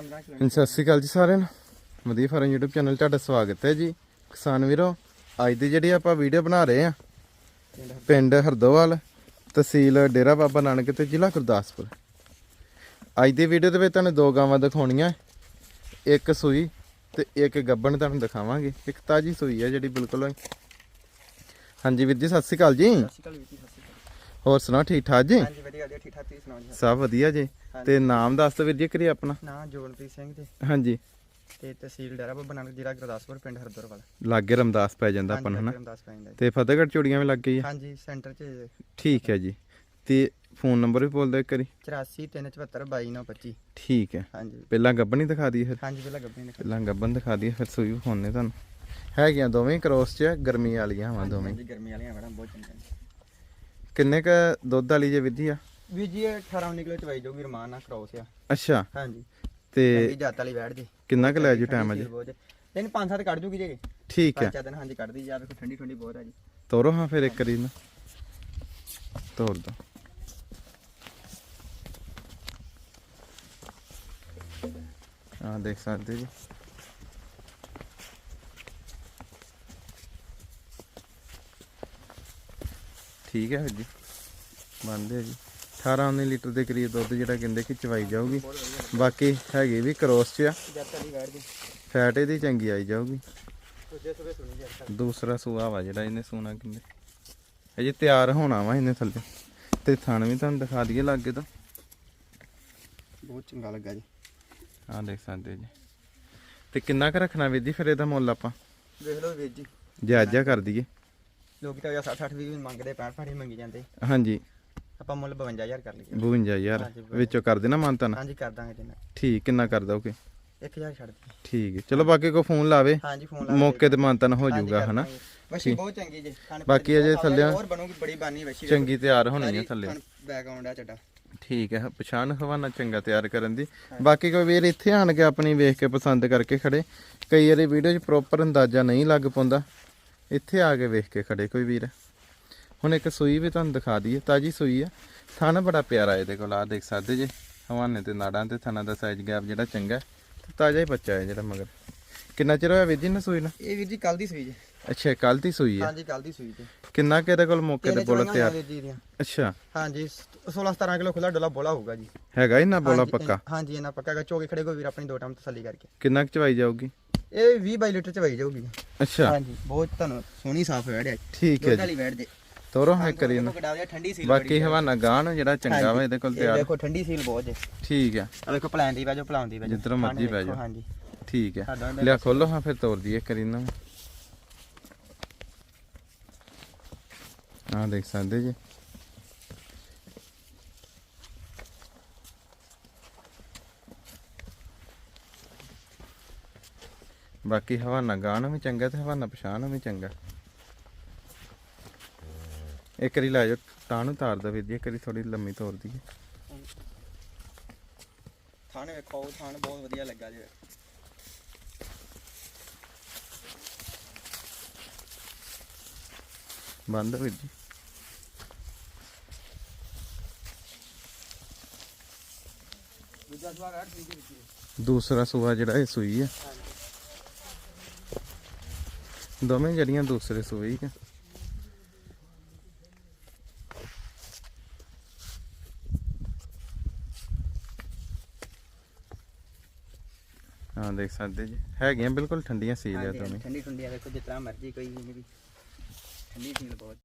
15 kilo ਸਤਿ ਸ਼੍ਰੀ ਅਕਾਲ ਜੀ ਸਾਰਿਆਂ ਨੂੰ। ਵਧੀਆ ਫਾਰਮ YouTube ਚੈਨਲ ਤੁਹਾਡਾ ਸਵਾਗਤ ਹੈ ਜੀ। ਕਿਸਾਨ ਵੀਰੋ ਅੱਜ ਦੀ ਜਿਹੜੀ ਆਪਾਂ ਵੀਡੀਓ ਬਣਾ ਰਹੇ ਆ ਪਿੰਡ ਹਰਦੋਵਾਲ ਤਹਿਸੀਲ ਡੇਰਾ ਬਾਬਾ ਨਾਨਕ ਤੇ ਜ਼ਿਲ੍ਹਾ ਗੁਰਦਾਸਪੁਰ। ਅੱਜ ਦੀ ਵੀਡੀਓ ਦੇ ਵਿੱਚ ਤੁਹਾਨੂੰ ਦੋ ਗਾਵਾਂ ਦਿਖਾਉਣੀਆਂ। ਇੱਕ ਸੂਈ ਤੇ ਇੱਕ ਗੱਬਣ ਤੁਹਾਨੂੰ ਦਿਖਾਵਾਂਗੇ। ਇੱਕ ਤਾਜੀ ਸੂਈ ਹੈ ਜਿਹੜੀ ਬਿਲਕੁਲ। ਹਾਂਜੀ ਵੀਰ ਜੀ ਸਤਿ ਸ਼੍ਰੀ ਅਕਾਲ ਜੀ। ਸਤਿ ਸ਼੍ਰੀ ਅਕਾਲ ਵੀਰ ਜੀ ਹੋਰ ਸੁਣਾਓ ਠੀਕ ਠਾਕ ਜੀ? ਹਾਂਜੀ ਵਧੀਆ ਵਧੀਆ ਠੀਕ ਠਾਕ ਤੁਸੀਂ ਸੁਣਾਓ ਜੀ? ਸਭ ਵਧੀਆ ਜੀ। ਤੇ ਨਾਮ ਦੱਸ ਦਿਓ ਵੀਰ ਜੀ ਕਰੀ ਆਪਣਾ। ਨਾਂ ਜੋਗਨਪ੍ਰੀਤ ਸਿੰਘ ਤੇ ਹਾਂਜੀ। ਤੇ ਤਹਿਸੀਲ ਡੇਰਾ ਬਾਬਾ ਨਾਨਕ ਜ਼ਿਲ੍ਹਾ ਗੁਰਦਾਸਪੁਰ ਪਿੰਡ ਹਰਦਰਵਾਲ। ਲਾਗੇ ਰਮਦਾਸ ਪੈ ਜਾਂਦਾ ਆਪਾਂ ਨੂੰ ਹਨਾ? ਜੀ। ਤੇ ਫਤਿਹਗੜ੍ਹ ਚੂੜੀਆਂ ਵੀ ਲੱਗ ਗਈ ਆ? ਹਾਂਜੀ ਸੈਂਟਰ 'ਚ ਠੀਕ ਹੈ ਜੀ। ਤੇ ਫੋਨ ਨੰਬਰ ਵੀ ਬੋਲ ਦਿਓ ਇੱਕ ਵਾਰੀ। 84 374 2225 ਠੀਕ ਹੈ। ਹਾਂਜੀ। ਪਹਿਲਾਂ ਗੱਬਨ ਹੀ ਦਿਖਾ ਦਈਏ ਫਿਰ। ਹਾਂਜੀ ਪਹਿਲਾਂ ਗੱਬੇ ਨੇ ਪਹਿਲਾਂ ਗੱਬਨ ਦਿਖਾ ਦਈਏ ਫਿਰ ਸੂਈ ਵਿਖਾਉਣੇ ਤੁਹਾਨੂੰ। ਹੈਗੀਆਂ ਦੋਵੇਂ ਕ੍ਰੋਸ ਚ ਗਰਮੀ ਵਾਲੀਆਂ ਵਾ ਦੋਵੇਂ। ਹਾਂਜੀ ਗਰਮੀ ਵਾਲੀਆਂ ਮੈਡਮ ਬਹੁਤ ਚੰਗੀਆਂ ਕਿੰਨੇ ਕ ਦੁੱਧ ਵਾਲੀ ਜੇ ਵਿਧੀ ਆ? ਵੀਰ ਜੀ ਇਹ 18 19 ਕਿਲੋ ਚਵਾਈ ਜਾਊਗੀ ਰਮਾਨ ਨਾਲ ਕ੍ਰੋਸ ਆ। ਅੱਛਾ। ਹਾਂਜੀ। ਤੇ ਚੰਗੀ ਜਾਤ ਵਾਲੀ ਬੈਠ ਜੇ। ਕਿੰਨਾ ਕ ਲੈ ਜੂ ਟਾਈਮ ਅਜੇ? ਤਿੰਨ ਪੰਜ ਸੱਤ ਕੱਢ ਜੂਗੀ ਜੇ। ਠੀਕ ਪੰਜ ਚਾਰ ਦਿਨ ਹਾਂਜੀ ਕੱਢਦੀ ਜਾ ਵੇਖੋ ਠੰਡੀ ਠੰਡੀ ਬਹੁਤ ਆ ਜੀ। ਤੋਰੋ ਹਾਂ ਫਿਰ ਇੱਕ ਨਾ ਤੋਰ ਦੋ। ਆ ਦੇਖ ਸਕਦੇ ਜੀ। ਠੀਕ ਹੈ ਜੀ। ਬੰਦੇ ਆ ਜੀ। 18 19 ਲੀਟਰ ਦੇ ਕਰੀਬ ਦੁੱਧ ਜਿਹੜਾ ਕਹਿੰਦੇ ਕਿ ਚਵਾਈ ਜਾਊਗੀ। ਬਾਕੀ ਹੈਗੇ ਵੀ ਕ੍ਰੋਸ ਚ ਆ। ਫੈਟ ਇਹਦੀ ਚੰਗੀ ਆਈ ਜਾਊਗੀ। ਦੂਸਰਾ ਸੂਆ ਵਾ ਜਿਹੜਾ ਇਹਨੇ ਸੂਣਾ ਕਹਿੰਦੇ। ਅਜੇ ਤਿਆਰ ਹੋਣਾ ਵਾ ਇਹਨੇ ਥੱਲੇ। ਤੇ ਥਣ ਵੀ ਤੁਹਾਨੂੰ ਦਿਖਾ ਦਈਏ ਲਾਗੇ ਤੋਂ। ਬਹੁਤ ਚੰਗਾ ਲੱਗਾ ਜੀ। ਆਹ ਦੇਖ ਸਕਦੇ ਜੀ। ਤੇ ਕਿੰਨਾ ਕੁ ਰੱਖਣਾ ਵੀਰ ਜੀ? ਫਿਰ ਇਹਦਾ ਮੁੱਲ ਆਪਾਂ। ਵੇਖ ਲਓ ਵੀਰ ਜੀ। ਜਾਇਜ਼ਾ ਕਰ ਦਈਏ। ਲੋਕੀ ਤਾਂ 60 60 ਵੀ ਮੰਗਦੇ 65 65 ਮੰਗੀ ਜਾਂਦੇ। ਹਾਂਜੀ। ਆਪਾਂ ਮੁੱਲ 52000 ਕਰ ਲਈਏ। 52000 ਹਾਂਜੀ, ਬਵੰਜਾ। ਵਿੱਚੋਂ ਕਰ ਦੇਣਾ ਮਾਨਤਨ ਹਾਂਜੀ ਕਰ ਦਾਂਗੇ ਜਿੰਨਾ। ਠੀਕ ਕਿੰਨਾ ਕਰ ਦੋਗੇ? 1000 ਛੱਡ ਦੇ ਠੀਕ ਹੈ। ਚਲੋ ਬਾਕੀ ਕੋ ਫੋਨ ਲਾਵੇ। ਹਾਂਜੀ ਫੋਨ ਮੌਕੇ ਤੇ ਮਾਨਤਨ ਹੋ ਜਾਊਗਾ ਹਨਾ? ਵਸ਼ੀ ਬਹੁਤ ਚੰਗੀ ਜੀ। ਖਾਣ ਬਾਕੀ ਅਜੇ ਥੱਲਿਆਂ- ਹੋਰ ਬਣੂਗੀ ਬੜੀ ਬਾਨੀ ਵਸ਼ੀ ਚੰਗੀ ਤਿਆਰ ਹੋਣੀ ਹੈ ਥੱਲੇ। ਬੈਕ ਆਉਂਦਾ ਚੱਡਾ। ਠੀਕ ਹੈ ਪਛਾਣ ਹਵਾਨਾ ਚੰਗਾ ਤਿਆਰ ਕਰਨ ਦੀ। ਬਾਕੀ ਕੋਈ ਵੀਰ ਇੱਥੇ ਆਣ ਕੇ ਆਪਣੀ ਵੇਖ ਕੇ ਪਸੰਦ ਕਰਕੇ ਖੜੇ। ਕਈ ਵਾਰੀ ਵੀਡੀਓ 'ਚ ਪ੍ਰੋਪਰ ਅੰਦਾਜ਼ਾ ਨਹੀਂ ਲੱਗ ਪਾਉਂਦਾ। ਇੱਥੇ ਆ ਕੇ ਵੇਖ ਕੇ ਖੜੇ ਕੋਈ ਵੀਰ। ਹੁਣ ਇੱਕ ਸੂਈ ਵੀ ਤੁਹਾਨੂੰ ਦਿਖਾ ਦਈਏ ਤਾਜੀ ਸੂਈ ਆ। ਥਣ ਬੜਾ ਪਿਆਰਾ ਇਹਦੇ ਕੋਲ ਆ ਦੇਖ ਸਕਦੇ ਜੇ। ਹਵਾਨੇ ਤੇ ਨਾੜਾਂ ਤੇ ਥਣਾ ਦਾ ਸਾਈਜ਼ ਗੈਪ ਜਿਹੜਾ ਚੰਗਾ ਤੇ ਤਾਜ਼ਾ ਹੀ ਬੱਚਾ ਹੈ ਜਿਹੜਾ ਮਗਰ। ਕਿੰਨਾ ਚਿਰ ਹੋਇਆ ਵੀਰ ਜੀ ਨਾ ਸੂਈ ਨਾ? ਇਹ ਵੀਰ ਜੀ ਕੱਲ ਦੀ ਸੂਈ ਜੀ। ਅੱਛਾ ਕੱਲ ਦੀ ਸੂਈ ਹੈ ਹਾਂਜੀ ਕੱਲ ਦੀ ਸੂਈ ਜੀ ਕਿੰਨਾ ਕਿ ਇਹਦੇ ਕੋਲ ਮੌਕੇ ਤੇ ਬੋਲਾ ਤਿਆਰ? ਅੱਛਾ। ਹਾਂਜੀ 16 17 ਕਿਲੋ ਖੁੱਲਾ ਡੋਲਾ ਬੋਲਾ ਹੋਊਗਾ ਜੀ। ਹੈਗਾ ਹੀ ਨਾ ਬੋਲਾ ਪੱਕਾ? ਹਾਂਜੀ ਇਹਨਾਂ ਪੱਕਾ ਗਾ ਚੋਕੇ ਖੜੇ ਕੋ ਵੀਰ ਆਪਣੀ ਦੋ ਟਾਈਮ ਤਸੱਲੀ ਕਰਕੇ। ਕਿੰਨਾ ਕੁ ਚਵਾਈ ਜਾਊਗੀ? ਇਹ 20 22 ਲੀਟਰ ਚ ਵਈ ਜਾਊਗੀ। ਅੱਛਾ। ਹਾਂਜੀ ਬਹੁਤ ਤੁਹਾਨੂੰ ਸੋਹਣੀ ਸਾਫ਼ ਵੈੜ ਹੈ ਠੀਕ ਹੈ ਜੀ। ਵੈੜ ਦੇ। ਤੋਰੋ ਹੈ ਕਰੀ ਨਾ ਬਾਕੀ ਹਵਾਨਾ ਗਾਣ ਜਿਹੜਾ ਚੰਗਾ ਵਾ ਇਹਦੇ ਕੋਲ ਤਿਆਰ। ਦੇਖੋ ਠੰਡੀ ਸੀਲ ਬਹੁਤ ਜੇ। ਠੀਕ ਹੈ। ਆ ਵੇਖੋ ਪਲਾਨ ਦੀ ਵਜੋ ਪਲਾਉਣ ਦੀ ਵਜੋ ਜਿੱਧਰੋਂ ਮਰਜ਼ੀ ਬਹਿ ਜਾਓ। ਹਾਂਜੀ। ਠੀਕ ਹੈ। ਲਿਆ ਖੋਲੋ ਹਾਂ ਫਿਰ ਤੋਰ ਦਈਏ ਕਰੀ ਨਾ। ਆ ਦੇਖ ਸਕਦੇ ਜੀ। ਬਾਕੀ ਹਵਾਨਾ ਗਾਣ ਵੀ ਚੰਗਾ ਤੇ ਹਵਾਨਾ ਪਛਾਣ ਵੀ ਚੰਗਾ। ਇੱਕ ਵਾਰੀ ਲੈ ਤਾਂ ਨੂੰ ਤਾਰ ਦਾ ਵੀਰ ਇੱਕ ਵਾਰੀ ਥੋੜੀ ਲੰਮੀ ਤੋਰ ਦਈਏ ਥਾਣੇ ਵੇਖੋ ਥਾਣ ਬਹੁਤ ਵਧੀਆ ਲੱਗਾ ਜੀ। ਬੰਦ ਵੀਰ ਜੀ। ਹੈ ਦੂਸਰਾ ਸੂਆ ਜਿਹੜਾ ਇਹ ਸੂਈ ਆ ਦੋਵੇਂ ਜੜੀਆਂ ਦੂਸਰੇ ਹੀ ਆ। ਹਾਂ ਦੇਖ ਸਕਦੇ ਜੀ। ਹੈਗੀਆਂ ਬਿਲਕੁਲ ਠੰਡੀਆਂ ਸੀਲ ਆ ਦੋਵੇਂ। ਠੰਡੀ ਠੰਡੀ ਆ ਵੇਖੋ ਜਿਤਨਾ ਮਰਜ਼ੀ ਕੋਈ ਨਹੀਂ ਵੀ ਠੰਡੀ ਸੀਲ ਬਹੁਤ।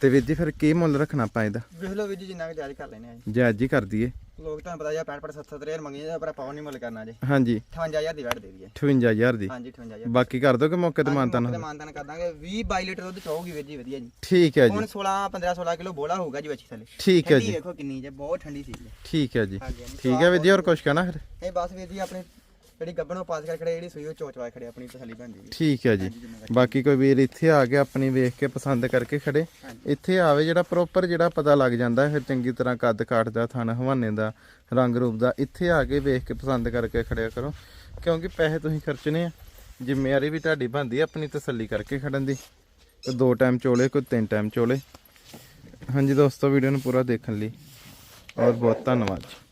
ਤੇ ਵੀਰ ਜੀ ਫਿਰ ਕੀ ਮੁੱਲ ਰੱਖਣਾ ਆਪਾਂ ਇਹਦਾ? ਵੇਖ ਲਓ ਵੀਰ ਜੀ ਜਿੰਨਾ ਕੁ ਜਾਇਜ਼ ਕਰ ਲੈਨੇ ਆ ਜੀ। ਜਾਇਜ਼ ਹੀ ਕਰ ਦਈਏ। ਲੋਕ ਤੁਹਾਨੂੰ ਪਤਾ ਜਾਂ 65 70 70 ਮੰਗੀ ਜਾਂਦੇ ਪਰ ਆਪਾਂ ਉਹ ਨਹੀਂ ਮੁੱਲ ਕਰਨਾ ਜੀ। ਹਾਂਜੀ। 58000 ਦੀ ਵੈਟ ਦੇ ਦਈਏ। 58000 ਦੀ? ਹਾਂਜੀ 58000 ਬਾਕੀ ਕਰ ਦੋਗੇ ਮੌਕੇ ਤੇ ਮਾਨਤਾ ਤੇ ਨਾਲ ਮਾਨਤਾਨ ਕਰ ਦਾਂਗੇ। 20 22 ਲੀਟਰ ਦੁੱਧ ਚਾਹੂਗੀ ਵੀਰ ਜੀ ਵਧੀਆ ਜੀ। ਠੀਕ ਹੈ ਹੁਣ ਜੀ 16 15 16 ਕਿਲੋ ਬੋਲਾ ਹੋਊਗਾ ਜੀ ਬੱਚੀ ਥੱਲੇ। ਠੀਕ ਹੈ ਜੀ। ਵੇਖੋ ਕਿੰਨੀ ਜੇ ਬਹੁਤ ਠੰਡੀ ਸੀ ਠੀਕ ਹੈ ਜੀ। ਠੀਕ ਹੈ ਵੀਰ ਜੀ ਹੋਰ ਕੁਝ ਕਹਿਣਾ ਫਿਰ? ਇਹ ਬਸ ਵੀਰ ਜੀ ਆਪਣੀ ਜਿਹੜੀ ਗੱਬਣ ਪਾਸ ਕਰ ਖੜੇ ਜਿਹੜੀ ਸੂਈ ਉਹ ਚੋਚਵਾ ਖੜੇ ਆਪਣੀ ਤਸੱਲੀ ਜੀ ਠੀਕ ਹੈ ਜੀ। ਬਾਕੀ ਕੋਈ ਵੀਰ ਇੱਥੇ ਆ ਕੇ ਆਪਣੀ ਵੇਖ ਕੇ ਪਸੰਦ ਕਰਕੇ ਖੜੇ। ਇੱਥੇ ਆਵੇ ਜਿਹੜਾ ਪ੍ਰੋਪਰ ਜਿਹੜਾ ਪਤਾ ਲੱਗ ਜਾਂਦਾ ਫਿਰ ਚੰਗੀ ਤਰ੍ਹਾਂ ਕੱਦ ਕਾਠ ਦਾ ਥਣ ਹਵਾਨੇ ਦਾ ਰੰਗ ਰੂਪ ਦਾ ਇੱਥੇ ਆ ਕੇ ਵੇਖ ਕੇ ਪਸੰਦ ਕਰਕੇ ਖੜਿਆ ਕਰੋ। ਕਿਉਂਕਿ ਪੈਸੇ ਤੁਸੀਂ ਖਰਚਣੇ ਆ। ਜ਼ਿੰਮੇਵਾਰੀ ਵੀ ਤੁਹਾਡੀ ਬਣਦੀ ਆ ਆਪਣੀ ਤਸੱਲੀ ਕਰਕੇ ਖੜਨ ਦੀ। ਕੋਈ ਦੋ ਟਾਈਮ ਚੋਲੇ ਕੋਈ ਤਿੰਨ ਟਾਈਮ ਚੋਲੇ। ਹਾਂਜੀ ਦੋਸਤੋ ਵੀਡੀਓ ਨੂੰ ਪੂਰਾ ਦੇਖਣ ਲਈ। ਔਰ ਬਹੁਤ ਧੰਨਵਾਦ ਜੀ।